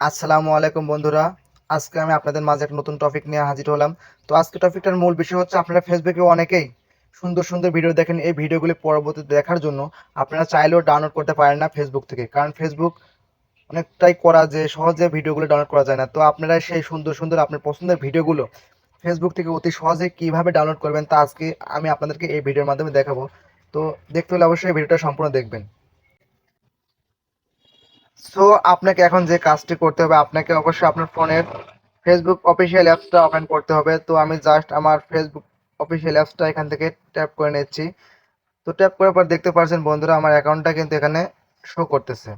আসসালামু আলাইকুম বন্ধুরা। আজকে আমি আপনাদের মাঝে একটা নতুন টপিক নিয়ে হাজির হলাম। তো আজকে টপিকটার মূল বিষয় হচ্ছে আপনারা ফেসবুকে অনেকেই সুন্দর সুন্দর ভিডিও দেখেন এই ভিডিওগুলি পরবর্তীতে দেখার জন্য। আপনারা চাইলেও ডাউনলোড করতে পারেন না ফেসবুক থেকে। কারণ ফেসবুক অনেকটাই করা যে সহজে ভিডিওগুলো ডাউনলোড করা যায় না। তো আপনারা সেই সুন্দর সুন্দর আপনার পছন্দের ভিডিওগুলো ফেসবুক থেকে অতি সহজে কীভাবে ডাউনলোড করবেন তা আজকে আমি আপনাদেরকে এই ভিডিওর মাধ্যমে দেখাবো। তো দেখতে হলে অবশ্যই ভিডিওটা সম্পূর্ণ দেখবেন। সো আপনাকে এখন যে কাজটি করতে হবে, আপনাকে অবশ্যই আপনার ফোনের ফেসবুক অফিসিয়াল অ্যাপসটা ওপেন করতে হবে। তো আমি জাস্ট আমার ফেসবুক অফিসিয়াল অ্যাপসটা এখান থেকে ট্যাপ করে নিচ্ছি। তো ট্যাপ করার পর দেখতে পাচ্ছেন বন্ধুরা, আমার অ্যাকাউন্টটা কিন্তু এখানে শো করতেছে।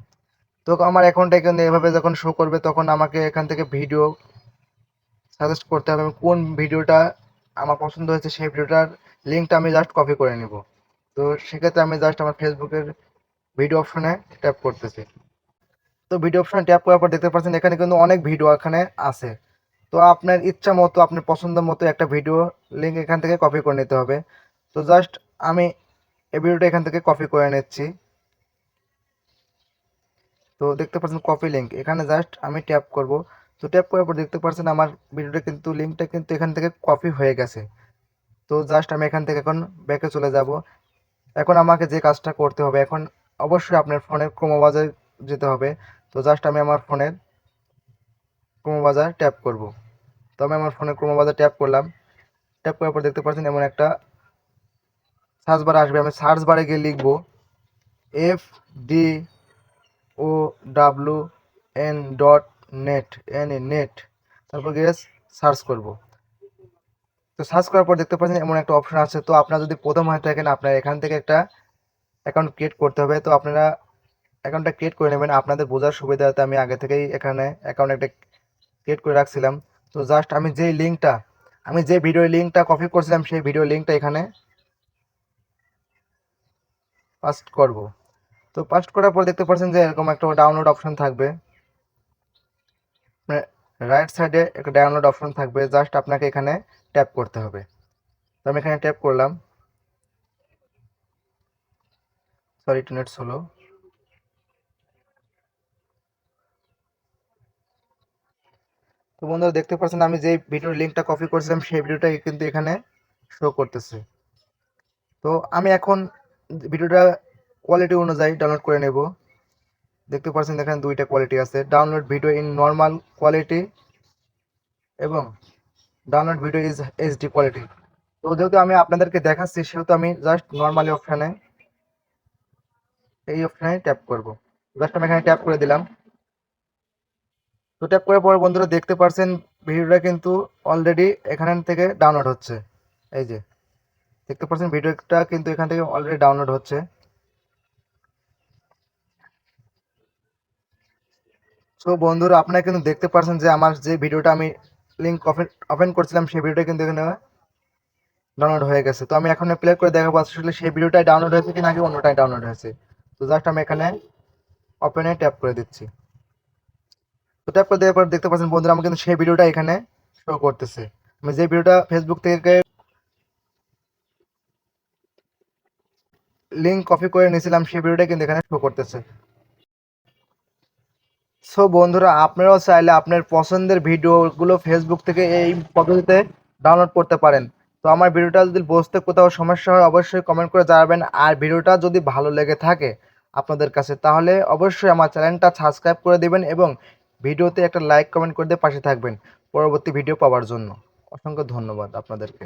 তো আমার অ্যাকাউন্টটা কিন্তু এভাবে যখন শো করবে, তখন আমাকে এখান থেকে ভিডিও সাজেস্ট করতে হবে আমি কোন ভিডিওটা আমার পছন্দ হয়েছে, সেই ভিডিওটার লিঙ্কটা আমি জাস্ট কপি করে নিব। তো সেক্ষেত্রে আমি জাস্ট আমার ফেসবুকের ভিডিও অপশনে ট্যাপ করতেছি। তো ভিডিও অপশন ট্যাপ করার পর দেখতে পাচ্ছেন, এখানে কিন্তু অনেক ভিডিও এখানে আছে। তো আপনার ইচ্ছা মতো, আপনার পছন্দ মতো একটা ভিডিও লিঙ্ক এখান থেকে কপি করে নিতে হবে। তো জাস্ট আমি এই ভিডিওটা এখান থেকে কপি করে নিচ্ছি। তো দেখতে পাচ্ছেন কপি লিঙ্ক এখানে জাস্ট আমি ট্যাপ করব। তো ট্যাপ করার পর দেখতে পাচ্ছেন আমার ভিডিওটা কিন্তু লিঙ্কটা কিন্তু এখান থেকে কপি হয়ে গেছে। তো জাস্ট আমি এখান থেকে এখন ব্যাকে চলে যাব। এখন আমাকে যে কাজটা করতে হবে, এখন অবশ্যই আপনার ফোনের ক্রোমোবাজার যেতে হবে। তো জাস্ট আমি আমার ফোনের ক্রোমোবাজার ট্যাপ করব। তো আমি আমার ফোনের ক্রোমোবাজার ট্যাপ করলাম। ট্যাপ করার পর দেখতে পাচ্ছেন এমন একটা সার্চ বার আসবে। আমি সার্চ বারে গিয়ে লিখব F D O W N dot net N A net তারপর গিয়ে সার্চ করব। তো সার্চ করার পর দেখতে পাচ্ছেন এমন একটা অপশন আছে। তো আপনারা যদি প্রথম হয়ে থাকেন, আপনার এখান থেকে একটা অ্যাকাউন্ট ক্রিয়েট করতে হবে। তো আপনারা অ্যাকাউন্টটা ক্রিয়েট করে নেবেন। আপনাদের বোঝার সুবিধাতে আমি আগে থেকেই এখানে অ্যাকাউন্ট একটা ক্রিয়েট করে রাখছিলাম। তো জাস্ট আমি যেই লিঙ্কটা আমি যে ভিডিও লিঙ্কটা কপি করছিলাম, সেই ভিডিও লিঙ্কটা এখানে পাস্ট করব। তো পাস্ট করার পর দেখতে পাচ্ছেন যে এরকম একটা ডাউনলোড অপশন থাকবে। রাইট সাইডে একটা ডাউনলোড অপশন থাকবে জাস্ট আপনাকে এখানে ট্যাপ করতে হবে। তো আমি এখানে ট্যাপ করলাম। সরি টু নেট হলো তো বন্ধুরা দেখতে পাচ্ছেন আমি যে ভিডিওর লিঙ্কটা কপি করেছিলাম, সেই ভিডিওটা কিন্তু এখানে শো করতেছে। তো আমি এখন ভিডিওটা কোয়ালিটি অনুযায়ী ডাউনলোড করে নেব। দেখতে পাচ্ছেন এখানে দুইটা কোয়ালিটি আছে। Download video in normal quality এবং download video is HD quality তো যেহেতু আমি আপনাদেরকে দেখাচ্ছি, সেহেতু আমি জাস্ট নর্মালি অপশানে এই অপশানে ট্যাপ করব। জাস্ট আমি এখানে ট্যাপ করে দিলাম। তো ট্যাপ করার পর বন্ধুরা দেখতে পারছেন, ভিডিওটা কিন্তু অলরেডি এখান থেকে ডাউনলোড হচ্ছে। এই যে, দেখতে পাচ্ছেন ভিডিওটা কিন্তু এখান থেকে অলরেডি ডাউনলোড হচ্ছে। সো বন্ধুরা, আপনারা কিন্তু দেখতে পাচ্ছেন যে আমার যে ভিডিওটা আমি লিঙ্ক ওপেন ওপেন করছিলাম, সেই ভিডিওটা কিন্তু এখানে ডাউনলোড হয়ে গেছে। তো আমি এখন প্লে করে দেখাবো, আসলে সেই ভিডিওটাই ডাউনলোড হয়েছে কি নাকি অন্যটাই ডাউনলোড হয়েছে। তো জাস্ট আমি এখানে ওপেনে ট্যাপ করে দিচ্ছি। তো ট্যাপ করে দেওয়ার পর দেখতে পাচ্ছেন বন্ধুরা, আমার কিন্তু সেই ভিডিওটা এখানে শো করতেছে। আমি যে ভিডিওটা ফেসবুক থেকে লিঙ্ক কপি করে নিয়েছিলাম, সেই ভিডিওটা কিন্তু এখানে শো করতেছে। সো বন্ধুরা, আপনারাও চাইলে আপনার পছন্দের ভিডিওগুলো ফেসবুক থেকে এই পদ্ধতিতে ডাউনলোড করতে পারেন। তো আমার ভিডিওটা যদি বুঝতে কোথাও সমস্যা হয়, অবশ্যই কমেন্ট করে জানাবেন। আর ভিডিওটা যদি ভালো লেগে থাকে আপনাদের কাছে, তাহলে অবশ্যই আমার চ্যানেলটা সাবস্ক্রাইব করে দেবেন এবং ভিডিওতে একটা লাইক কমেন্ট করে দিয়ে পাশে থাকবেন। পরবর্তী ভিডিও পাওয়ার জন্য। অসংখ্য ধন্যবাদ আপনাদেরকে।